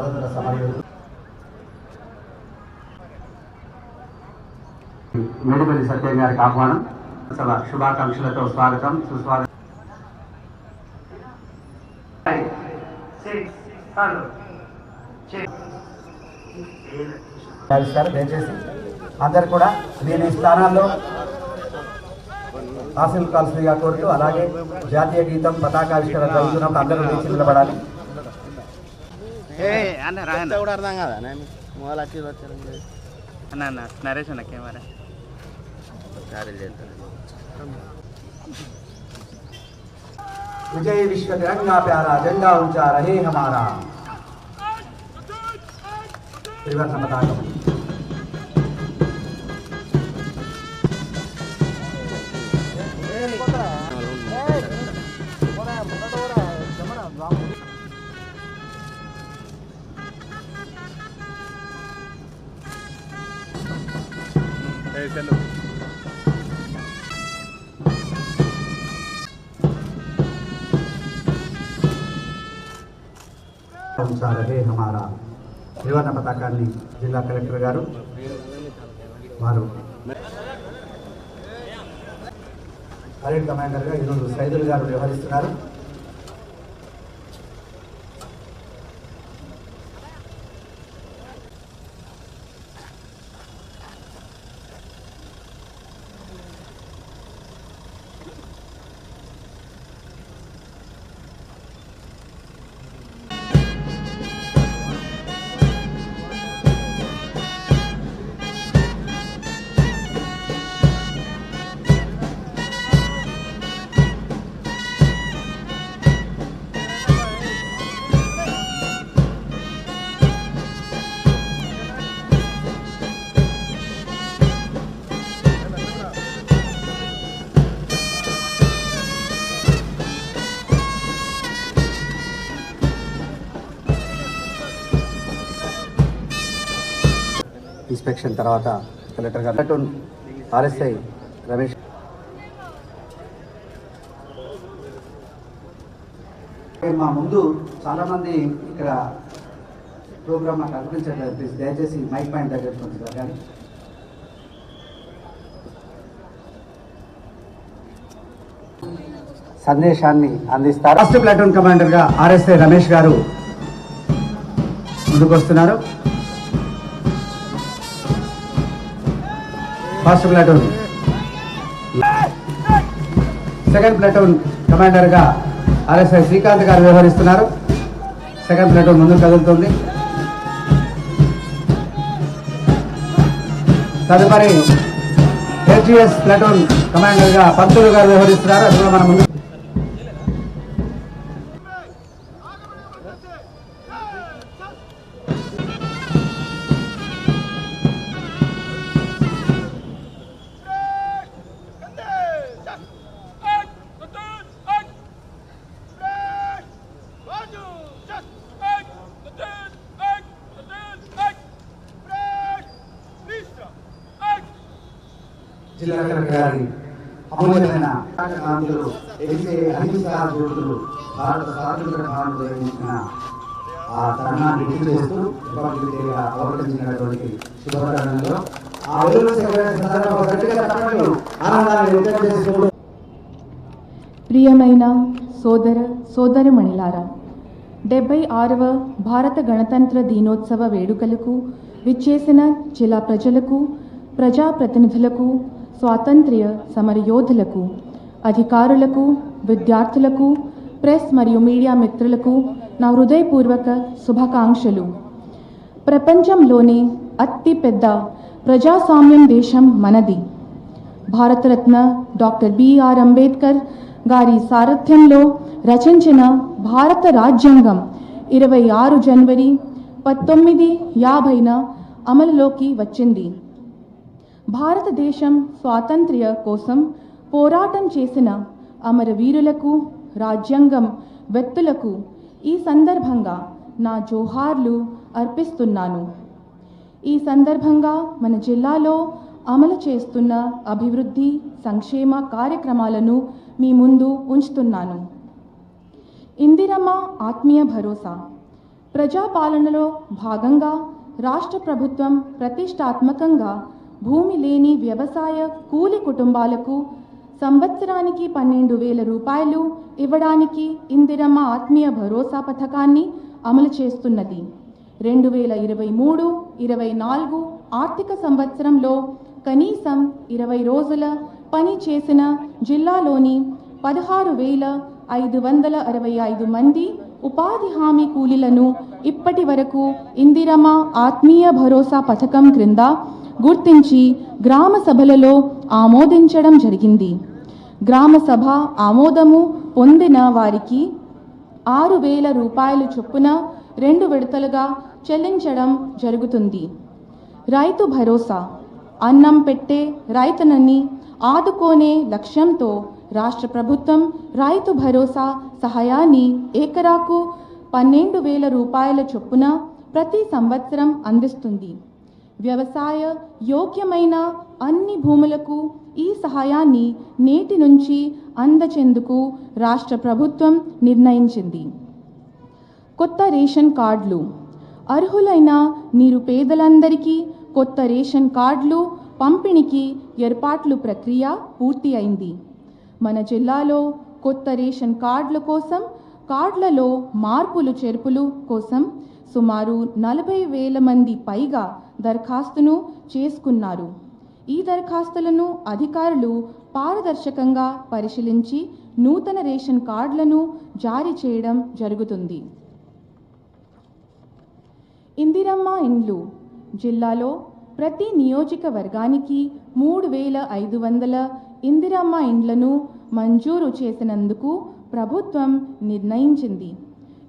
స్వాతంత్ర సమరయోధులు మేడిపల్లి సత్యం గారికి ఆహ్వానం. సభ శుభాకాంక్షలతో స్వాగతం. సుస్వాగతం. దయచేసి అందరు కూడా నేను ఈ స్థానాల్లో హాసిల్ కాల్సిందిగా కోరుతూ అలాగే జాతీయ గీతం పతాకావిష్కరణ జరుగుతున్నప్పుడు అందరూ నిలబడాలి కూడా అర్థం కదా నేను మొదలు వచ్చి వచ్చాను అన్న అన్న నరేష్ అన్న కెమెరా विजय विश्व तिरंगा प्यारा झंडा ऊंचा रहे हमारा त्रिवर्ण पताका సెల్లు సారహే హమారా. త్రివర్ణ పతాకాన్ని జిల్లా కలెక్టర్ గారు వారు. పరేడ్ కమాండర్గా ఈరోజు సైదులు గారు వ్యవహరిస్తున్నారు. ఇన్స్పెక్షన్ తర్వాత కలెక్టర్ గారు ఆర్ఎస్ఐ రమేష్ మా ముందు చాలా మంది ఇక్కడ ప్రోగ్రామ్ నాకు అనిపించట్లేదు. ప్లీజ్ దయచేసి మైక్ పాయింట్ దగ్గర కొంచెం కానీ. సందేశాన్ని అందిస్తారు. ఫస్ట్ ప్లాటూన్ కమాండర్గా ఆర్ఎస్ఐ రమేష్ గారు ముందుకు వస్తున్నారు ఫస్ట్ ప్లాటూన్ సెకండ్ ప్లాటూన్ కమాండర్గా ఆర్ఎస్ఐ శ్రీకాంత్ గారు వ్యవహరిస్తున్నారు. సెకండ్ ప్లాటూన్ ముందుకు కదులుతుంది. తదుపరి హెచ్జిఎస్ ప్లాటూన్ కమాండర్గా పంతులు గారు వ్యవహరిస్తున్నారు. అది మన ముందు జిల్లా కలెక్టర్ గారి అమూల్యమైన కాంతులు ఎగిసే అహింసా జ్యోతులు భారత స్వాతంత్ర భావన నిర్వహించిన ఆ తరుణాన్ని గుర్తు చేస్తూ రిపబ్లిక్ డేగా అవలంబించినటువంటి శుభకరణలో ఆ ఆనందాన్ని ప్రియమైన సోదర సోదరమణిలారా డెబ్బై ఆరవ భారత గణతంత్ర దినోత్సవ వేడుకలకు విచ్చేసిన జిల్లా ప్రజలకు ప్రజాప్రతినిధులకు స్వాతంత్ర్య సమరయోధులకు అధికారులకు విద్యార్థులకు ప్రెస్ మరియు మీడియా మిత్రులకు నా హృదయపూర్వక శుభాకాంక్షలు. ప్రపంచంలోనే అతి పెద్ద ప్రజాస్వామ్యం దేశం మనది. భారతరత్న డాక్టర్ బిఆర్ అంబేద్కర్ గారి సారథ్యంలో రచించిన భారత రాజ్యాంగం ఇరవై ఆరు జనవరి పంతొమ్మిది యాభైన అమలులోకి వచ్చింది. భారతదేశం స్వాతంత్ర్య కోసం పోరాటం చేసిన అమరవీరులకు రాజ్యాంగం వ్యక్తులకు ఈ సందర్భంగా నా జోహార్లు అర్పిస్తున్నాను. ఈ సందర్భంగా మన జిల్లాలో అమలు చేస్తున్న అభివృద్ధి సంక్షేమ కార్యక్రమాలను మీ ముందు ఉంచుతున్నాను. ఇందిరమ్మ ఆత్మీయ భరోసా. ప్రజాపాలనలో భాగంగా రాష్ట్ర ప్రభుత్వం ప్రతిష్టాత్మకంగా భూమి లేని వ్యవసాయ కూలి కుటుంబాలకు సంవత్సరానికి పన్నెండు వేల రూపాయలు ఇవ్వడానికి ఇందిరమ్మ ఆత్మీయ భరోసా పథకాన్ని అమలు చేస్తున్నది. రెండు వేల ఇరవై మూడు ఇరవై నాలుగు ఆర్థిక సంవత్సరంలో కనీసం ఇరవై రోజుల పని చేసిన జిల్లాలోని పదహారు వేల ఐదు వందల అరవై ఐదు మంది ఉపాధి హామీ కూలీలను ఇప్పటి వరకు ఇందిరమ్మ ఆత్మీయ భరోసా పథకం క్రింద గుర్తించి గ్రామ సభలలో ఆమోదించడం జరిగింది. గ్రామ సభ ఆమోదము పొందిన వారికి ఆరు వేల రూపాయలు చొప్పున రెండు విడతలుగా చెల్లించడం జరుగుతుంది. రైతు భరోసా అన్నం పెట్టే రైతునని ఆదుకోనే లక్ష్యంతో రాష్ట్ర ప్రభుత్వం రైతు భరోసా సహాయాన్ని ఏకరాకు పన్నెండు వేల రూపాయల చొప్పున ప్రతి సంవత్సరం అందిస్తుంది. వ్యవసాయ యోగ్యమైన అన్ని భూములకు ఈ సహాయాన్ని నేటి నుంచి అందచేందుకు రాష్ట్ర ప్రభుత్వం నిర్ణయించింది. కొత్త రేషన్ కార్డులు. అర్హులైన నిరుపేదలందరికీ కొత్త రేషన్ కార్డులు పంపిణీకి ఏర్పాట్లు ప్రక్రియ పూర్తి అయింది. మన జిల్లాలో కొత్త రేషన్ కార్డుల కోసం కార్డులలో మార్పులు చేర్పులు కోసం సుమారు నలభై వేల మంది పైగా దరఖాస్తును చేసుకున్నారు. ఈ దరఖాస్తులను అధికారులు పారదర్శకంగా పరిశీలించి నూతన రేషన్ కార్డులను జారీ చేయడం జరుగుతుంది. ఇందిరమ్మ ఇండ్లు జిల్లాలో ప్రతి నియోజకవర్గానికి మూడు వేల ఐదు వందల ఇందిరమ్మ ఇండ్లను మంజూరు చేసినందుకు ప్రభుత్వం నిర్ణయించింది.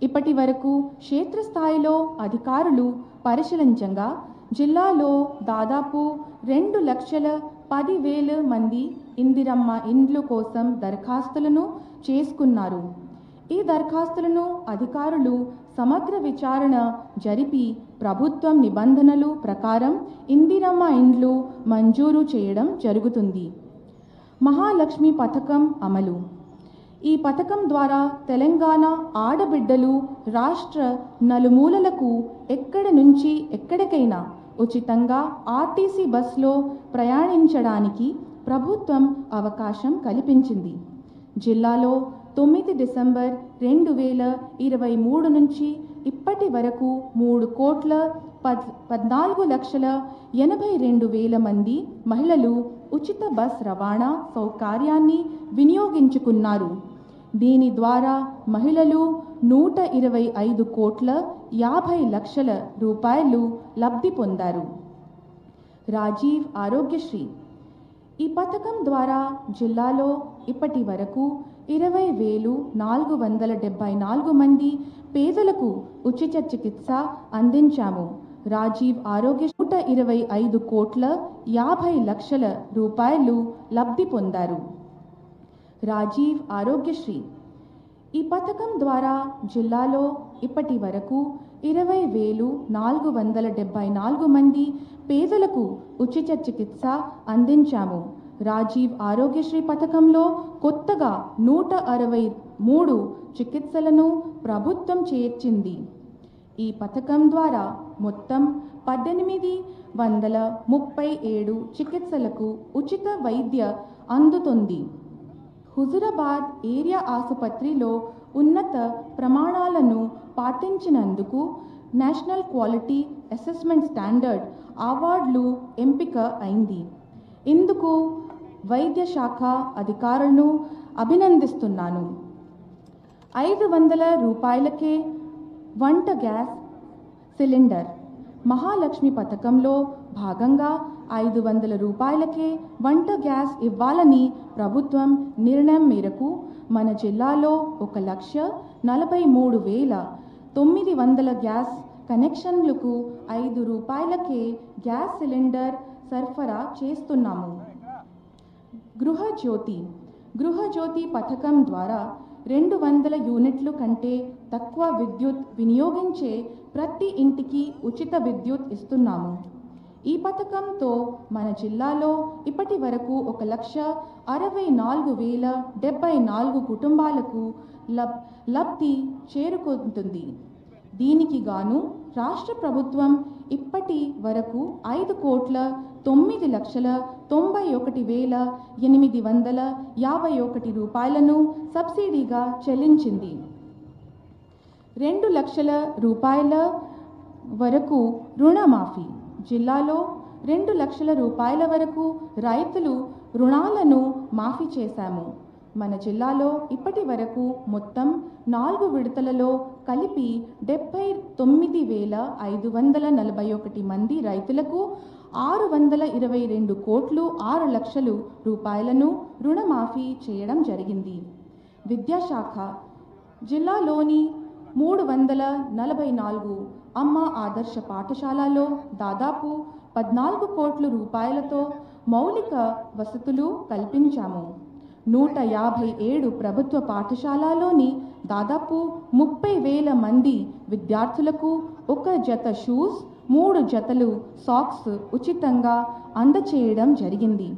ఇప్పటి వరకు క్షేత్రస్థాయిలో అధికారులు పరిశీలించగా జిల్లాలో దాదాపు రెండు లక్షల పదివేల మంది ఇందిరమ్మ ఇండ్లు కోసం దరఖాస్తులను చేసుకున్నారు. ఈ దరఖాస్తులను అధికారులు సమగ్ర విచారణ జరిపి ప్రభుత్వం నిబంధనలు ప్రకారం ఇందిరమ్మ ఇండ్లు మంజూరు చేయడం జరుగుతుంది. మహాలక్ష్మి పథకం అమలు. ఈ పథకం ద్వారా తెలంగాణ ఆడబిడ్డలు రాష్ట్ర నలుమూలలకు ఎక్కడ నుంచి ఎక్కడికైనా ఉచితంగా ఆర్టీసీ బస్లో ప్రయాణించడానికి ప్రభుత్వం అవకాశం కల్పించింది. జిల్లాలో తొమ్మిది డిసెంబర్ రెండు వేల ఇరవై మూడు నుంచి ఇప్పటి వరకు మూడు కోట్ల పద్ పద్నాలుగు లక్షల ఎనభై రెండు వేల మంది మహిళలు ఉచిత బస్ రవాణా సౌకర్యాన్ని వినియోగించుకున్నారు. దీని ద్వారా మహిళలు నూట ఇరవై ఐదు కోట్ల యాభై లక్షల రూపాయలు లబ్ధి పొందారు. రాజీవ్ ఆరోగ్యశ్రీ. ఈ పథకం ద్వారా జిల్లాలో ఇప్పటి వరకు ఇరవై వేలు నాలుగు వందల డెబ్బై నాలుగు మంది పేదలకు ఉచిత చికిత్స అందించాము. రాజీవ్ ఆరోగ్య నూట ఇరవై ఐదు కోట్ల యాభై లక్షల రూపాయలు లబ్ధి పొందారు. రాజీవ్ ఆరోగ్యశ్రీ. ఈ పథకం ద్వారా జిల్లాలో ఇప్పటి వరకు ఇరవై వేలు నాలుగు వందల డెబ్బై నాలుగు మంది పేదలకు ఉచిత చికిత్స అందించాము. రాజీవ్ ఆరోగ్యశ్రీ పథకంలో కొత్తగా నూట అరవై మూడు చికిత్సలను ప్రభుత్వం చేర్చింది. ఈ పథకం ద్వారా మొత్తం పద్దెనిమిది వందల ముప్పై ఏడు చికిత్సలకు ఉచిత వైద్య అందుతుంది. హుజురాబాద్ ఏరియా ఆసుపత్రిలో ఉన్నత ప్రమాణాలను పాటించినందుకు నేషనల్ క్వాలిటీ అసెస్మెంట్ స్టాండర్డ్ అవార్డులు ఎంపిక అయింది. ఇందుకు వైద్య శాఖ అధికారులను అభినందిస్తున్నాను. ఐదు వందల రూపాయలకే వంట గ్యాస్ సిలిండర్. మహాలక్ష్మి పథకంలో భాగంగా ఐదు వందల రూపాయలకే వంట గ్యాస్ ఇవ్వాలని ప్రభుత్వం నిర్ణయం మేరకు మన జిల్లాలో ఒక లక్ష నలభై మూడు వేల తొమ్మిది వందల గ్యాస్ కనెక్షన్లకు ఐదు రూపాయలకే గ్యాస్ సిలిండర్ సరఫరా చేస్తున్నాము. గృహజ్యోతి. గృహజ్యోతి పథకం ద్వారా రెండు వందల యూనిట్లు కంటే తక్కువ విద్యుత్ వినియోగించే ప్రతి ఇంటికి ఉచిత విద్యుత్ ఇస్తున్నాము. ఈ పథకంతో మన జిల్లాలో ఇప్పటి వరకు ఒక లక్ష అరవై నాలుగు వేల డెబ్బై నాలుగు కుటుంబాలకు లబ్ లబ్ధి చేరుకుంటుంది. దీనికి గాను రాష్ట్ర ప్రభుత్వం ఇప్పటి వరకు ఐదు కోట్ల తొమ్మిది లక్షల తొంభై ఒకటి వేల ఎనిమిది వందల యాభై ఒకటి రూపాయలను సబ్సిడీగా చెల్లించింది. రెండు లక్షల రూపాయల వరకు రుణమాఫీ. జిల్లాలో రెండు లక్షల రూపాయల వరకు రైతులు రుణాలను మాఫీ చేశాము. మన జిల్లాలో ఇప్పటి వరకు మొత్తం నాలుగు విడతలలో కలిపి డెబ్బై తొమ్మిది వేల ఐదు వందల నలభై ఒకటి మంది రైతులకు ఆరు వందల ఇరవై రెండు కోట్లు ఆరు లక్షలు రూపాయలను రుణమాఫీ చేయడం జరిగింది. విద్యాశాఖ జిల్లాలోని మూడు వందల నలభై నాలుగు అమ్మ ఆదర్శ పాఠశాలలో దాదాపు పద్నాలుగు కోట్ల రూపాయలతో మౌలిక వసతులు కల్పించాము. నూట యాభై ఏడు ప్రభుత్వ పాఠశాలలోని దాదాపు ముప్పై వేల మంది విద్యార్థులకు ఒక జత షూస్ మూడు జతలు సాక్స్ ఉచితంగా అందచేయడం జరిగింది.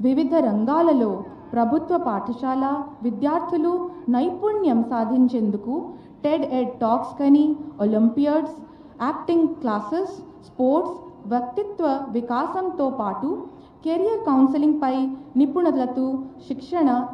వివిధ రంగాలలో ప్రభుత్వ పాఠశాల విద్యార్థులు నైపుణ్యం సాధించేందుకు టెడ్ ఎడ్ టాక్స్ కని ఒలింపియాడ్స్ యాక్టింగ్ క్లాసెస్ స్పోర్ట్స్ వ్యక్తిత్వ వికాసంతో పాటు కెరియర్ కౌన్సిలింగ్పై నిపుణులతో శిక్షణ